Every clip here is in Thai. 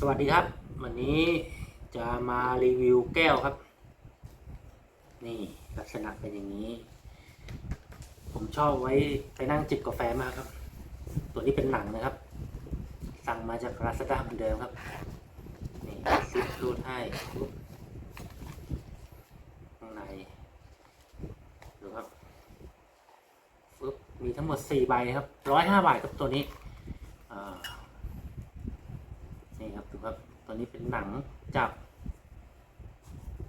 สวัสดีครับ วันนี้จะมารีวิวแก้วครับ นี่ลักษณะเป็นอย่างนี้ ผมชอบไว้ไปนั่งจิบกาแฟมากครับ ตัวนี้เป็นหนังนะครับ สั่งมาจากราซาด้าเหมือนเดิมครับ นี่ซิปรูดให้ข้างในดูครับปุ๊บมีทั้งหมดสี่ใบครับร้อยห้าบาทครับตัวนี้อ่า นี่ครับดูครับตัวนี้เป็นหนังจับ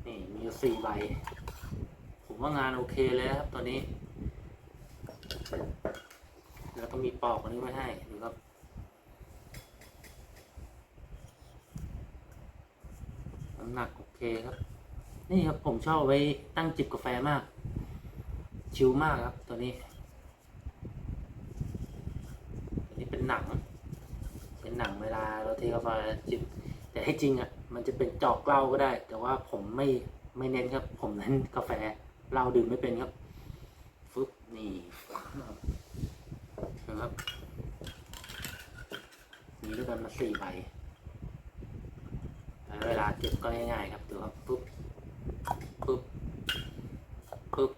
นี่มีสี่ใบ ผมว่างานโอเคเลยครับตัวนี้ แล้วก็มีปอกอันนี้ไว้ให้ดูครับน้ำหนักโอเคครับ นี่ครับผมชอบไว้ตั้งจิบกาแฟมาก ชิลมากครับตัวนี้ ตัวนี้เป็นหนัง เป็นหนังเวลาเราเทกาแฟจิบแต่ให้จริงอะมันจะเป็นจอกเหล้าก็ได้ แต่ว่าผมไม่ไม่เน้นครับ ผมเน้นกาแฟเหล้าดื่มไม่เป็นครับฟึบนี่นะครับมีด้วยกันมาสี่ใบแล้วเวลาเก็บก็ง่ายๆครับดูครับปุ๊บปุ๊บปุ๊บ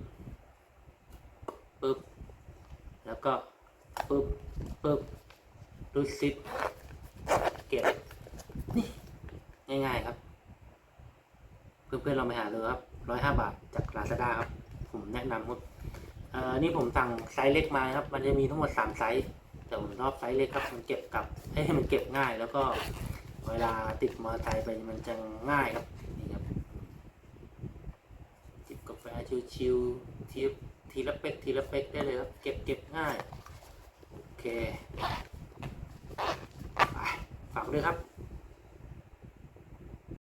ปุ๊บแล้วก็ปุ๊บปุ๊บรูดซิป เก็บนี่ง่ายๆครับ เพื่อนๆเราไปหาเลยครับร้อยห้าบาทจากลาซาด้าครับ ผมแนะนำครับเอ่อนี่ผมสั่งไซส์เล็กมาครับ มันจะมีทั้งหมดสามไซส์แต่ผมชอบไซส์เล็กครับมันเก็บกับให้มันเก็บง่าย แล้วก็เวลาติดมอเตอร์ไซค์ไปมันจะง่ายครับนี่ครับจิบกาแฟชิวๆทีทีละเป๊กทีละเป๊กได้เลยครับ เก็บเก็บง่าย โอเค ฝากด้วยครับ